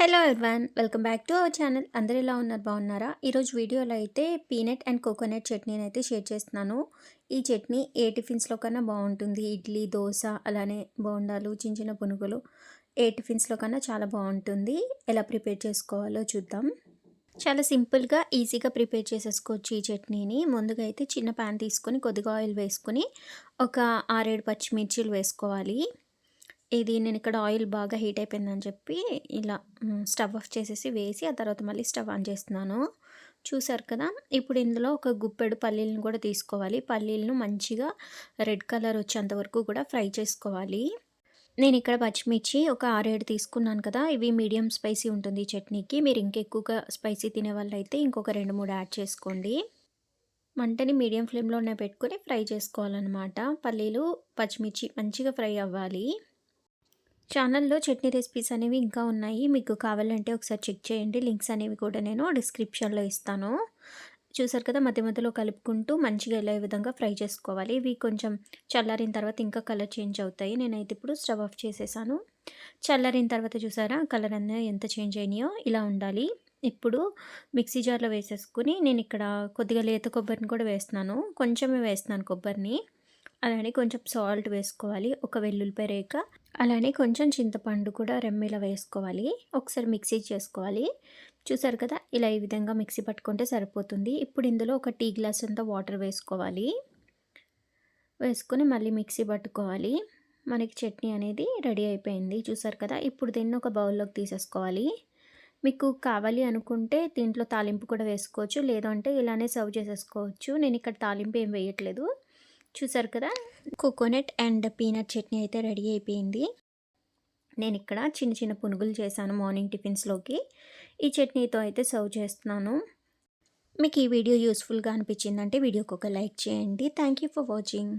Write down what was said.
Hello everyone welcome back to our channel అందరు ఎలా ఉన్నారు? బాగున్నారా? ఈరోజు వీడియోలో అయితే పీనట్ అండ్ కోకోనట్ చట్నీని అయితే షేర్ చేస్తున్నాను. ఈ చట్నీ ఏ టిఫిన్స్లో కన్నా బాగుంటుంది? ఇడ్లీ దోశ అలానే బోండాలు చిన్న చిన్న పునుగులు ఏ టిఫిన్స్లో కన్నా చాలా బాగుంటుంది. ఎలా ప్రిపేర్ చేసుకోవాలో చూద్దాం. చాలా సింపుల్గా ఈజీగా ప్రిపేర్ చేసేసుకోవచ్చు ఈ చట్నీని. ముందుగా అయితే చిన్న ప్యాన్ తీసుకొని కొద్దిగా ఆయిల్ వేసుకొని ఒక ఆరేడు పచ్చిమిర్చీలు వేసుకోవాలి. ఇది నేను ఇక్కడ ఆయిల్ బాగా హీట్ అయిపోయిందని చెప్పి ఇలా స్టవ్ ఆఫ్ చేసేసి వేసి ఆ తర్వాత మళ్ళీ స్టవ్ ఆన్ చేస్తున్నాను. చూసారు కదా? ఇప్పుడు ఇందులో ఒక గుప్పెడు పల్లీలను కూడా తీసుకోవాలి. పల్లీలను మంచిగా రెడ్ కలర్ వచ్చేంత వరకు కూడా ఫ్రై చేసుకోవాలి. నేను ఇక్కడ పచ్చిమిర్చి ఒక ఆరేడు తీసుకున్నాను కదా? ఇవి మీడియం స్పైసీ ఉంటుంది చట్నీకి. మీరు ఇంకెక్కువగా స్పైసీ తినే వాళ్ళు అయితే ఇంకొక రెండు మూడు యాడ్ చేసుకోండి. మంటని మీడియం ఫ్లేమ్లోనే పెట్టుకొని ఫ్రై చేసుకోవాలన్నమాట. పల్లీలు పచ్చిమిర్చి మంచిగా ఫ్రై అవ్వాలి. ఛానల్లో చట్నీ రెసిపీస్ అనేవి ఇంకా ఉన్నాయి. మీకు కావాలంటే ఒకసారి చెక్ చేయండి. లింక్స్ అనేవి కూడా నేను డిస్క్రిప్షన్లో ఇస్తాను. చూసారు కదా మధ్య మధ్యలో కలుపుకుంటూ మంచిగా ఇలా విధంగా ఫ్రై చేసుకోవాలి. ఇవి కొంచెం చల్లారిన తర్వాత ఇంకా కలర్ చేంజ్ అవుతాయి. నేనైతే ఇప్పుడు స్టవ్ ఆఫ్ చేసేసాను. చల్లారిన తర్వాత చూసారా కలర్ అనేది ఎంత చేంజ్ అయినాయో ఇలా ఉండాలి. ఇప్పుడు మిక్సీ జార్లో వేసేసుకుని నేను ఇక్కడ కొద్దిగా లేత కొబ్బరిని కూడా వేస్తున్నాను. కొంచెమే వేస్తున్నాను కొబ్బరిని. అలానే కొంచెం సాల్ట్ వేసుకోవాలి. ఒక వెల్లుల్లిపాయ రేక అలానే కొంచెం చింతపండు కూడా రెమ్మిలా వేసుకోవాలి. ఒకసారి మిక్సీ చేసుకోవాలి. చూసారు కదా ఇలా ఈ విధంగా మిక్సీ పట్టుకుంటే సరిపోతుంది. ఇప్పుడు ఇందులో ఒక టీ గ్లాస్ అంతా వాటర్ వేసుకోవాలి. వేసుకొని మళ్ళీ మిక్సీ పట్టుకోవాలి. మనకి చట్నీ అనేది రెడీ అయిపోయింది. చూసారు కదా ఇప్పుడు దీన్ని ఒక బౌల్లోకి తీసేసుకోవాలి. మీకు కావాలి అనుకుంటే దీంట్లో తాలింపు కూడా వేసుకోవచ్చు. లేదంటే ఇలానే సర్వ్ చేసేసుకోవచ్చు. నేను ఇక్కడ తాలింపు ఏం వేయట్లేదు. చూసారు కదా? కోకోనట్ అండ్ పీనట్ చట్నీ అయితే రెడీ అయిపోయింది. నేను ఇక్కడ చిన్న చిన్న పునుగులు చేశాను మార్నింగ్ టిఫిన్స్లోకి. ఈ చట్నీతో అయితే సర్వ్ చేస్తున్నాను. మీకు ఈ వీడియో యూస్ఫుల్గా అనిపించిందంటే వీడియోకి ఒక లైక్ చేయండి. Thank you for watching.